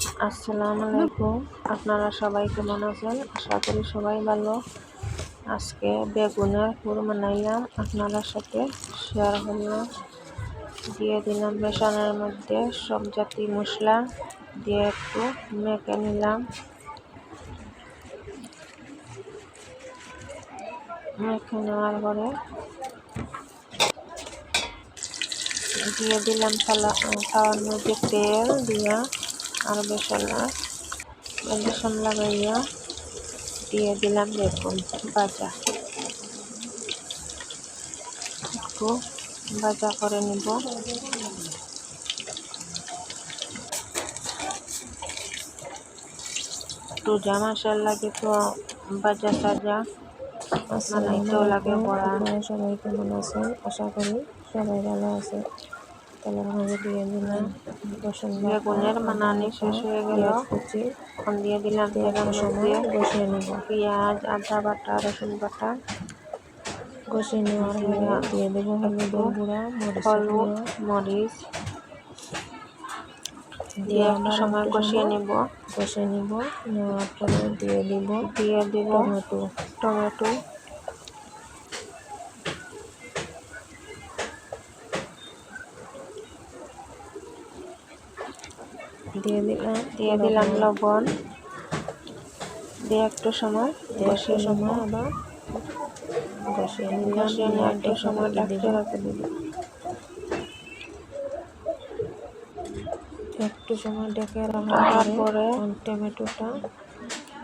আসসালামু আলাইকুম। আপনারা সবাই কেমন আছেন? আশা করি সবাই ভালো। আজকে বেগুনের পুর বানাইলাম আপনাদের সাথে শেয়ার করলাম। দিয়ে দিলাম বেসনের মধ্যে সব জাতি মশলা। দিয়ে একটু মেখে নিলাম। মেখে নেওয়ার পরে দিয়ে দিলাম খাওয়ার মধ্যে তেল দিয়া আর বেসন বেসন লাগাইয়া দিয়ে দিলাম বেগুন ভাজা। একটু ভাজা করে নিব। রোজা মাসার লাগে তো ভাজা সাজা। বানাইতেও লাগে পড়া সবাই কেমন আছেন? আশা করি সবাই ভালো আছে তেলের মাঝে দিয়ে দিলাম। রসুন বেগুনের বানানি শেষ হয়ে গেল। কুচি এখন দিয়ে দিলাম তেলের সময় মধ্যে বসিয়ে নেব। পেঁয়াজ আদা বাটা রসুন বাটা। কষিয়ে নেওয়ার পরে দিয়ে দেবো হলুদের গুঁড়া হলুদ মরিচ। দিয়ে একটু সময় কষিয়ে নিব। কষিয়ে নিব। নেওয়ার পরে দিয়ে দিব দিয়ে দিব টমেটো। টমেটো। দিয়ে দিলাম দিয়ে দিলাম লবণ। দিয়ে একটু সময় বসিয়ে সময় আবার নিয়ে একটু সময় ডাকতে রাখতে একটু সময় ডেকে রাখার পরে টমেটোটা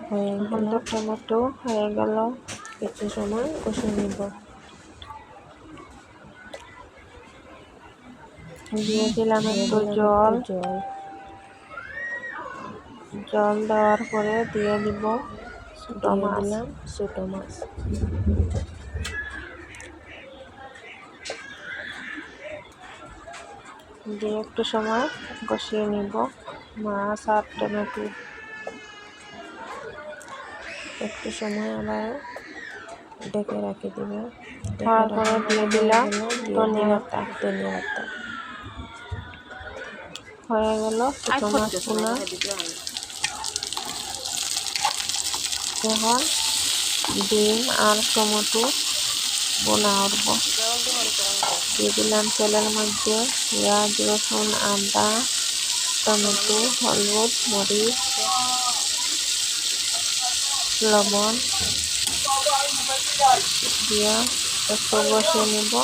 হয়ে গেল। টমেটো হয়ে গেল। কিছু সময় কষিয়ে নিব। দিয়ে দিলাম একটু জল। জল। জল দেওয়ার পরে দিয়ে দিব ছোটো মাছ। দিলাম ছোটো মাছ। দিয়ে একটু সময় কষিয়ে নিব। মাছ আর টমেটো। একটু সময় আবার ডেকে রাখি দিব। তারপরে দিয়ে দিলাম পাতা ধনিয়া পাতা। হয়ে গেল ছোটো মাছগুলো। এখন ডিম আর টমেটো বোনা উঠবো দিয়ে দিলাম তেলের মধ্যে পেঁয়াজ, রসুন, আদা, টমেটো, হলুদ, মরিচ, লবণ দিয়ে একটু বসিয়ে নিব।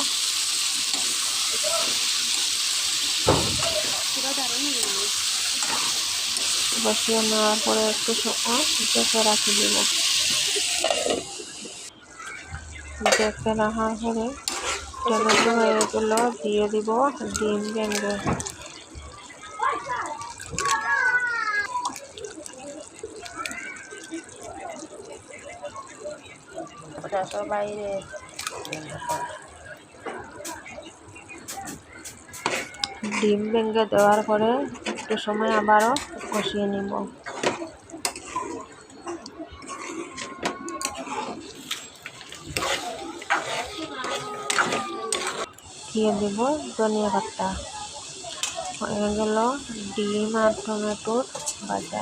বসিয়ে নেওয়ার পরে একটু সময় ডেকে রাখি দিব। ডেকে রাখার পরে টমেটো হয়ে গেল দিয়ে দিব ডিম ভেঙে। বাইরে। ডিম ভেঙে দেওয়ার পরে একটু সময় আবারও কষিয়ে নিব। দিয়ে দেব ধনিয়া পাতা। হয়ে গেল ডিম আর টমেটোর ভাজা।